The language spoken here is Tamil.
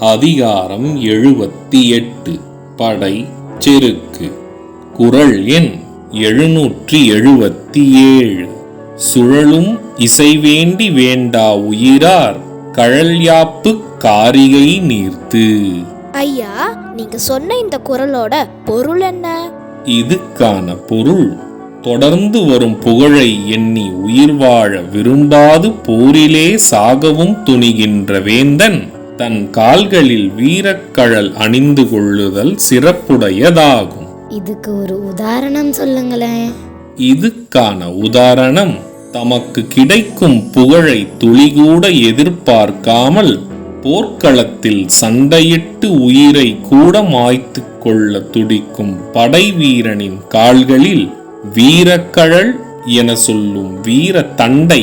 அதிகாரம் எழுபத்தி எட்டு படை செருக்கு. குரல் எண் எழுநூற்றி எழுபத்தி ஏழு சுழலும் இசைவேண்டி வேண்டா உயிரார் கழல்யாப்பு காரிகை நீர்த்து. ஐயா நீங்க சொன்ன இந்த குரலோட பொருள் என்ன? இதுக்கான பொருள் தொடர்ந்து வரும் புகழை எண்ணி உயிர் வாழ விரும்பாது போரிலே சாகவும் துணிகின்ற வேந்தன். தன் கால்களில் வீரக்கழல் அணிந்து கொள்ளுதல் சிறப்புடையதாகும். இதுக்கு ஒரு உதாரணம் சொல்லுங்களேன். இதுக்கான உதாரணம் தமக்கு கிடைக்கும் புகழை துளிகூட எதிர்பார்க்காமல் போர்க்களத்தில் சண்டையிட்டு உயிரை கூட மாய்த்து கொள்ள துடிக்கும் படை வீரனின் கால்களில் வீரக்கழல் என சொல்லும் வீர தண்டை